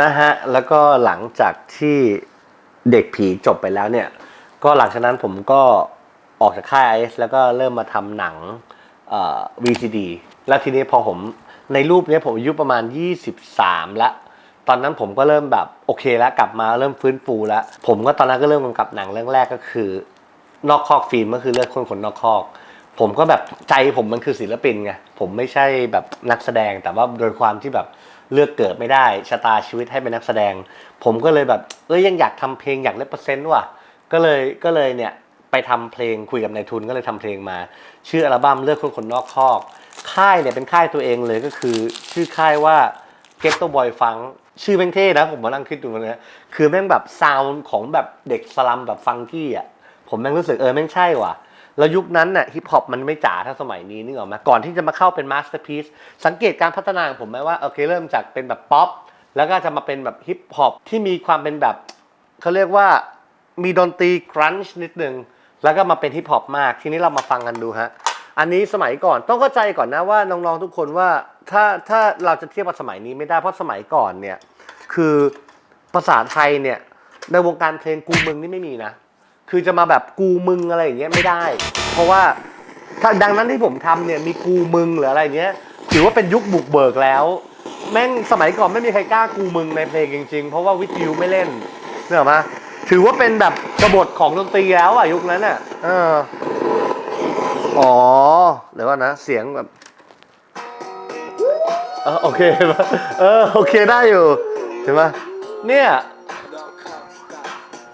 นะฮะ แล้วก็หลังจากที่เด็กผีจบไปแล้วเนี่ย ก็หลังจากนั้นผมก็ออกจากค่ายไอซ์แล้วก็เริ่มมาทำหนังเอ่อ VCD แล้วทีนี้พอผมในรูปเนี้ยผมอายุประมาณ 23 ละ ตอนนั้นผมก็เริ่มแบบโอเคแล้วกลับมาเริ่มฟื้นฟูแล้ว ผมก็ตอนนั้นก็เริ่มกำกับหนังเรื่องแรกก็คือนอกคอกฟิล์มก็คือเลือดคนขนนอกคอก ผมก็แบบใจผมมันคือศิลปินไงผมไม่ใช่แบบนักแสดงแต่ว่าโดยความที่แบบ เลือกเกิดไม่ได้ชะตาชีวิตให้เป็นนักแสดง ผมก็เลยแบบเอ้ยยังอยากทำเพลงอยากเล่นเปอร์เซ็นต์ว่ะก็เลยก็เลยเนี่ยไปทำเพลงคุยกับนายทุนก็เลยทำเพลงมา ชื่ออัลบั้มเลือกคนคนนอกคอก ค่ายเนี่ยเป็นค่ายตัวเองเลยก็คือ ชื่อค่ายว่า Ghetto Boy Funk ชื่อแม่งเท่นะผมมานั่งคิดดูนะคือแม่งแบบซาวน์ของแบบเด็กสลัมแบบฟังกี้อะผมแม่งรู้สึกเออแม่งใช่ว่ะ แล้วยุคนั้นน่ะฮิปฮอปมันไม่จ๋าเท่าสมัยนี้นึกออกไหมก่อนที่จะมาเข้าเป็นมาสเตอร์พีซสังเกตการพัฒนาของผมไหมว่าโอเคเริ่มจากเป็นแบบป๊อปแล้วก็จะมาเป็นแบบฮิปฮอปที่มีความเป็นแบบเขาเรียกว่ามีดนตรีครันช์นิดนึงแล้วก็มาเป็นฮิปฮอปมาก ทีนี้เรามาฟังกันดูฮะอันนี้สมัยก่อนต้องเข้าใจก่อนนะว่าน้องๆทุกคนว่าถ้าถ้าเราจะเทียบกับสมัยนี้ไม่ได้เพราะสมัยก่อนเนี่ยคือภาษาไทยเนี่ยในวงการเพลงกูมึงนี่ไม่มีนะ คือจะมาแบบกูมึงอะไรอย่างเงี้ยไม่ได้ เพราะว่าถ้าดังนั้นที่ผมทำเนี่ยมีกูมึงหรืออะไรเงี้ยถือว่าเป็นยุคบุกเบิกแล้ว แม่งสมัยก่อนไม่มีใครกล้ากูมึงในเพลงจริงๆ เพราะว่าวิทยุไม่เล่นเนี่ยหรอกมาถือว่าเป็นแบบกบฏของดนตรีแล้วอะยุคนั้นอะเอออ๋อเดี๋ยวก่อนะเสียงแบบเออโอเคเออโอเคได้อยู่เห็นปะเนี่ย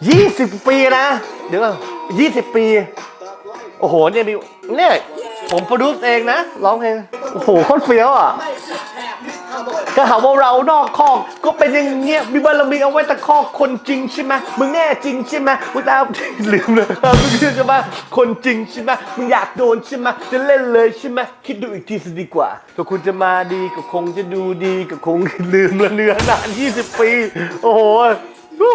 ยี่สิบปีนะ เดี๋ยวยี่สิบปี โอ้โหเนี่ยมีเนี่ยผมโปรดิวซ์เองนะร้องเพลงโอ้โหโคตรเฟี้ยวอะก็หาว่าเรานอกคอกก็เป็นอย่างเงี้ยมีบารมีเอาไว้ตะคอกคนจริงใช่ไหมมึงแน่จริงใช่ไหมมึงตามลืมเลยมึงคือจะมาคนจริงใช่ไหมมึงอยากโดนใช่ไหมจะเล่นเลยใช่ไหมคิดดูอีกทีสิดีกว่าก็คุณจะมาดีก็คงจะดูดีก็คงลืมละเนื้อนาน 20 ปี โอ้โหดู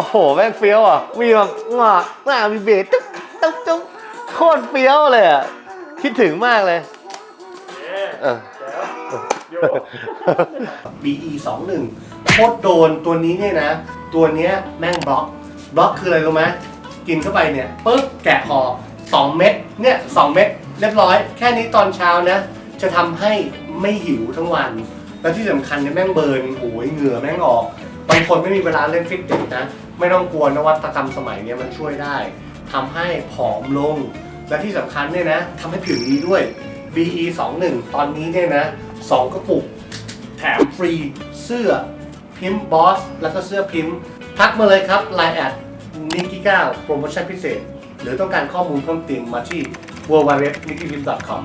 อ้โหแม่งเฟี้ยวอะมีแบบว่าว่ามีเบสตุ๊กตุ๊กตุ๊กโคตรเฟี้ยวเลยอะคิดถึงมากเลยเออ BE 2 1โคตรโดนตัวนี้เนี่ยนะ ตัวเนี้ยแม่งบล็อก บล็อกคืออะไรรู้ไหมกินเข้าไปเนี่ยปึ๊บแกะห่อ2 เม็ดเนี่ย2เม็ดเรียบร้อย แค่นี้ตอนเช้านะ จะทำให้ไม่หิวทั้งวัน แล้วที่สำคัญเนี่ยแม่งเบิร์นโอ้ยเหงื่อแม่งออกบางคนไม่มีเวลาเล่นฟิตเนสนะ ไม่ต้องกลัวนวัตกรรมสมัยนี้มันช่วยได้ทำให้ผอมลง และที่สำคัญเนี่ยนะทำให้ผิวดีด้วย BE 2 1ตอนนี้เนี่ยนะสองกระปุก แถมฟรีเสื้อพิมพ์บอส แล้วก็เสื้อพิมพ์ ทักมาเลยครับ Line แอดนิกกี้9โปรโมชั่นพิเศษ หรือต้องการข้อมูลเพิ่มเติมมาที่ w w w n i k k i p i m c o m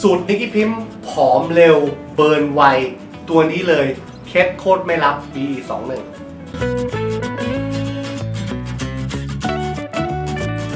สูตรนิกกี้พิมพ์ผอมเร็ว เบิร์นไว ตัวนี้เลย เคสโคตรไม่รับ BE 2 1